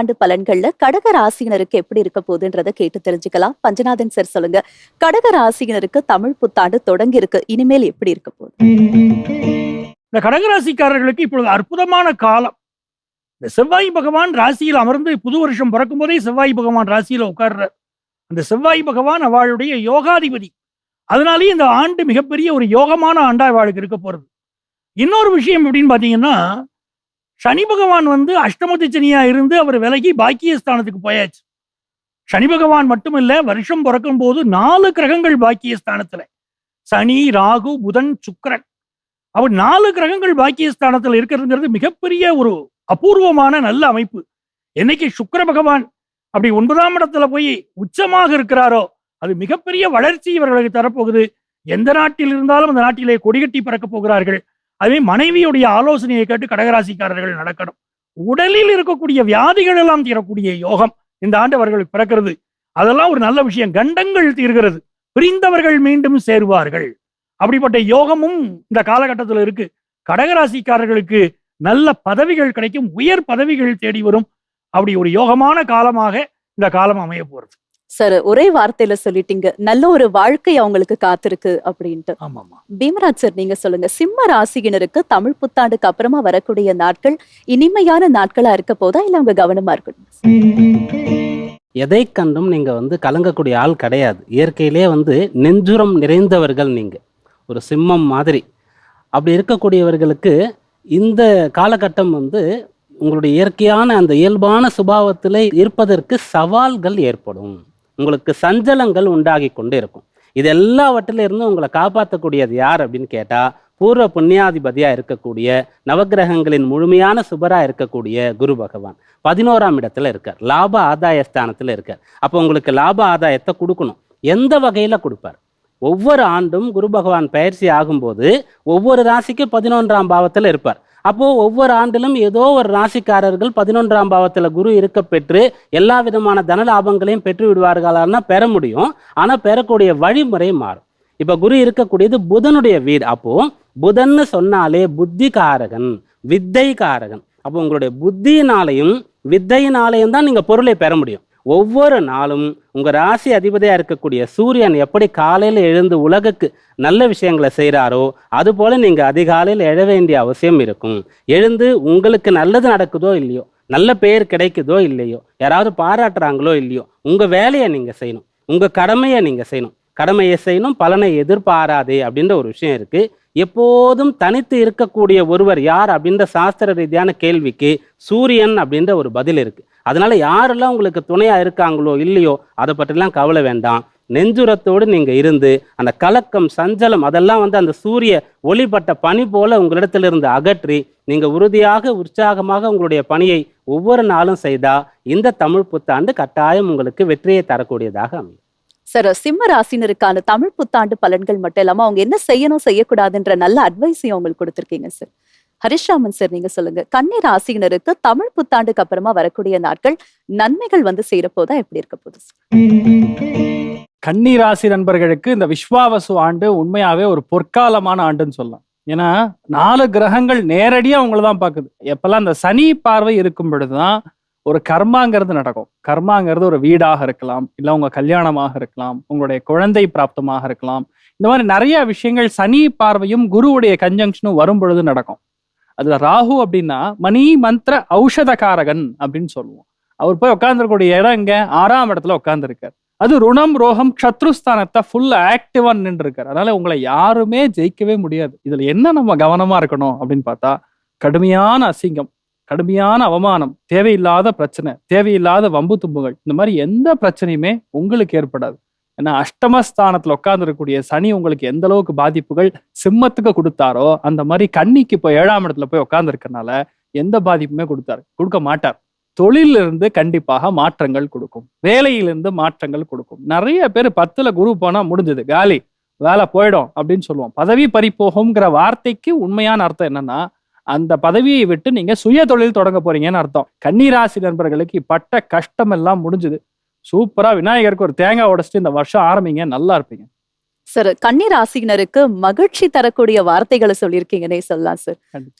ஆண்டு பலன்கள்ல கடக ராசியினருக்கு எப்படி இருக்க போகுதுன்றத கேட்டு தெரிஞ்சுக்கலாம். பஞ்சநாதன் சார் சொல்லுங்க. கடக ராசியினருக்கு தமிழ் புத்தாண்டு தொடங்கி இருக்கு இனிமேல் எப்படி இருக்க போகுது? இந்த கடகராசிக்காரர்களுக்கு இப்பொழுது அற்புதமான காலம். இந்த செவ்வாய் பகவான் ராசியில் அமர்ந்து புது வருஷம் பிறக்கும் போதே செவ்வாய் பகவான் ராசியில உட்கார்றார் அந்த செவ்வாய் பகவான் அவளுடைய யோகாதிபதி. அதனாலேயே இந்த ஆண்டு மிகப்பெரிய ஒரு யோகமான ஆண்டா அவளுக்கு இருக்க போறது. இன்னொரு விஷயம் எப்படின்னு பாத்தீங்கன்னா சனி பகவான் வந்து அஷ்டமத்து சனியா இருந்து அவர் விலகி பாக்கியஸ்தானத்துக்கு போயாச்சு. சனி பகவான் மட்டுமில்ல வருஷம் பிறக்கும் போது நாலு கிரகங்கள் பாக்கியஸ்தானத்துல. சனி ராகு புதன் சுக்கரன். அவர் நாலு கிரகங்கள் பாக்கியஸ்தானத்தில் இருக்கிறதுங்கிறது மிகப்பெரிய ஒரு அபூர்வமான நல்ல அமைப்பு. என்னைக்கு சுக்கர பகவான் அப்படி ஒன்பதாம் இடத்துல போய் உச்சமாக இருக்கிறாரோ அது மிகப்பெரிய வளர்ச்சி இவர்களுக்கு தரப்போகுது. எந்த நாட்டில் இருந்தாலும் அந்த நாட்டிலே கொடிகட்டி பறக்க போகிறார்கள். அதுவே மனைவியுடைய ஆலோசனையை கேட்டு கடகராசிக்காரர்கள் நடக்கணும். உடலில் இருக்கக்கூடிய வியாதிகள் எல்லாம் தீரக்கூடிய யோகம் இந்த ஆண்டு அவர்களுக்கு பிறக்கிறது. அதெல்லாம் ஒரு நல்ல விஷயம். கண்டங்கள் தீர்கிறது. பிரிந்தவர்கள் மீண்டும் சேருவார்கள். அப்படிப்பட்ட யோகமும் இந்த காலகட்டத்தில் இருக்கு. கடகராசிக்காரர்களுக்கு நல்ல பதவிகள் கிடைக்கும். உயர் பதவிகள் தேடி வரும். அப்படி ஒரு யோகமான காலமாக இந்த காலம் அமைய போகிறது சார் ஒரே வார்த்தையில சொல்லிட்டீங்க. நல்ல ஒரு வாழ்க்கை அவங்களுக்கு காத்திருக்கு அப்படின்ட்டு. ஆமாமா பீமராஜ் சார் நீங்க சொல்லுங்க. சிம்ம ராசியினருக்கு தமிழ் புத்தாண்டுக்கு அப்புறமா வரக்கூடிய நாட்கள் இனிமையான நாட்களா இருக்க போதா? இல்ல அவங்க கவனமா இருக்கணும் எதை கண்டும் நீங்கள் வந்து கலங்கக்கூடிய ஆள் கிடையாது. இயற்கையிலே வந்து நெஞ்சுரம் நிறைந்தவர்கள் நீங்கள் ஒரு சிம்மம் மாதிரி. அப்படி இருக்கக்கூடியவர்களுக்கு இந்த காலகட்டம் வந்து உங்களுடைய இயற்கையான அந்த இயல்பான சுபாவத்தில் இருப்பதற்கு சவால்கள் ஏற்படும். உங்களுக்கு சஞ்சலங்கள் உண்டாகி கொண்டு இருக்கும் இது எல்லாவற்றிலிருந்து உங்களை காப்பாற்றக்கூடியது யார் அப்படின்னு கேட்டால் பூர்வ புண்ணியாதிபதியாக இருக்கக்கூடிய நவக்கிரகங்களின் முழுமையான சுபராக இருக்கக்கூடிய குரு பகவான். பதினோராம் இடத்துல இருக்கார். லாப ஆதாய ஸ்தானத்தில் இருக்கார். அப்போ உங்களுக்கு லாப ஆதாயத்தை கொடுக்கணும். எந்த வகையில் கொடுப்பார்? ஒவ்வொரு ஆண்டும் குரு பகவான் பயிற்சி ஆகும்போது ஒவ்வொரு ராசிக்கும் பதினொன்றாம் பாவத்தில் இருப்பார். அப்போது ஒவ்வொரு ஆண்டிலும் ஏதோ ஒரு ராசிக்காரர்கள் பதினொன்றாம் பாவத்தில் குரு இருக்க பெற்று எல்லா விதமான தன லாபங்களையும் பெற்று விடுவார்களான்னா பெற முடியும். ஆனால் பெறக்கூடிய வழிமுறை மாறும். இப்போ குரு இருக்கக்கூடியது புதனுடைய வீடு. அப்போது புதன்னு சொன்னாலே புத்தி காரகன் வித்தை காரகன் அப்போ உங்களுடைய புத்தியினாலையும் வித்தையினாலையும் தான் நீங்கள் பொருளை பெற முடியும். ஒவ்வொரு நாளும் உங்கள் ராசி அதிபதியாக இருக்கக்கூடிய சூரியன் எப்படி காலையில் எழுந்து உலகுக்கு நல்ல விஷயங்களை செய்கிறாரோ அதுபோல் நீங்கள் அதிகாலையில் எழ வேண்டிய அவசியம் இருக்கும். எழுந்து உங்களுக்கு நல்லது நடக்குதோ இல்லையோ நல்ல பெயர் கிடைக்குதோ இல்லையோ யாராவது பாராட்டுறாங்களோ இல்லையோ உங்கள் வேலையை நீங்கள் செய்யணும். உங்கள் கடமையை நீங்கள் செய்யணும். கடமையை செய்யணும் பலனை எதிர்பாராதே அப்படின்ற ஒரு விஷயம் இருக்குது எப்போதும் தனித்து இருக்கக்கூடிய ஒருவர் யார் அப்படின்ற சாஸ்திர ரீதியான கேள்விக்கு சூரியன் அப்படின்ற ஒரு பதில் இருக்கு. அதனால யாரெல்லாம் உங்களுக்கு துணையா இருக்காங்களோ இல்லையோ அதை பற்றிலாம் கவலை வேண்டாம். நெஞ்சுரத்தோடு நீங்க இருந்து அந்த கலக்கம் சஞ்சலம் அதெல்லாம் வந்து அந்த சூரிய ஒளிப்பட்ட பனி போல உங்களிடத்திலிருந்து அகற்றி நீங்க உறுதியாக உற்சாகமாக உங்களுடைய பணியை ஒவ்வொரு நாளும் செய்தா இந்த தமிழ் புத்தாண்டு கட்டாயம் உங்களுக்கு வெற்றியை தரக்கூடியதாக அமையும். சார் சிம்ம ராசினருக்கான தமிழ் புத்தாண்டு பலன்கள் மட்டும் இல்லாம அவங்க என்ன செய்யணும் செய்யக்கூடாதுன்ற நல்ல அட்வைஸையும் அவங்களுக்கு கொடுத்திருக்கீங்க சார் ஹரிஷ்ராமன் சார் நீங்க சொல்லுங்க. கன்னி ராசியினருக்கு தமிழ் புத்தாண்டுக்கு அப்புறமா வரக்கூடிய நாட்கள் நன்மைகள் வந்து சேரப்போதா எப்படி இருக்க போகுது கன்னி ராசி நண்பர்களுக்கு இந்த விஸ்வாவசு ஆண்டு உண்மையாவே ஒரு பொற்காலமான ஆண்டுன்னு சொல்லலாம். ஏன்னா நாலு கிரகங்கள் நேரடியா அவங்கள தான் பார்க்குது. எப்பெல்லாம் இந்த சனி பார்வை இருக்கும் பொழுதுதான் ஒரு கர்மாங்கிறது நடக்கும். கர்மாங்கிறது ஒரு வீடாக இருக்கலாம் இல்லை உங்க கல்யாணமாக இருக்கலாம் உங்களுடைய குழந்தை பிராப்தமாக இருக்கலாம். இந்த மாதிரி நிறைய விஷயங்கள் சனி பார்வையும் குருவுடைய கன்ஜங்ஷனும் வரும் பொழுது நடக்கும். அதுல ராகு அப்படின்னா மணி மந்திர ஔஷதகாரகன் அப்படின்னு சொல்லுவோம். அவர் போய் உட்காந்துருக்கூடிய இடம் இங்க ஆறாம் இடத்துல உட்காந்துருக்கார் அது ருணம் ரோகம் சத்ருஸ்தானத்தை ஃபுல் ஆக்டிவா நின்று இருக்கார் அதனால உங்களை யாருமே ஜெயிக்கவே முடியாது. இதுல என்ன நம்ம கவனமா இருக்கணும் அப்படின்னு பார்த்தா கடுமையான அசிங்கம். கடுமையான அவமானம் தேவையில்லாத பிரச்சனை தேவையில்லாத வம்பு தும்புகள் இந்த மாதிரி எந்த பிரச்சனையுமே உங்களுக்கு ஏற்படாது. ஏன்னா அஷ்டமஸ்தானத்தில் உட்காந்துருக்கக்கூடிய சனி உங்களுக்கு எந்த அளவுக்கு பாதிப்புகள் சிம்மத்துக்கு கொடுத்தாரோ அந்த மாதிரி கன்னிக்கு இப்போ ஏழாம் இடத்துல போய் உட்காந்துருக்கனால எந்த பாதிப்புமே கொடுத்தாரு கொடுக்க மாட்டார். தொழிலிருந்து கண்டிப்பாக மாற்றங்கள் கொடுக்கும். வேலையிலிருந்து மாற்றங்கள் கொடுக்கும். நிறைய பேர் பத்துல குரு போனா முடிஞ்சது. காலி வேலை போயிடும் அப்படின்னு சொல்லுவோம். பதவி பறிப்போகுங்கிற வார்த்தைக்கு உண்மையான அர்த்தம் என்னன்னா அந்த பதவியை விட்டு நீங்க சுய தொழில் தொடங்க போறீங்கன்னு அர்த்தம். கன்னிராசி நண்பர்களுக்கு பட்ட கஷ்டம் எல்லாம் முடிஞ்சுது. சூப்பரா விநாயகருக்கு ஒரு தேங்காய் உடைச்சிட்டு இந்த வருஷம் ஆரம்பிங்க நல்லா இருப்பீங்க. சார் கன்னி ராசியினருக்கு மகிழ்ச்சி தரக்கூடிய வார்த்தைகளை சொல்லியிருக்கீங்கன்னே சொல்லலாம் சார்.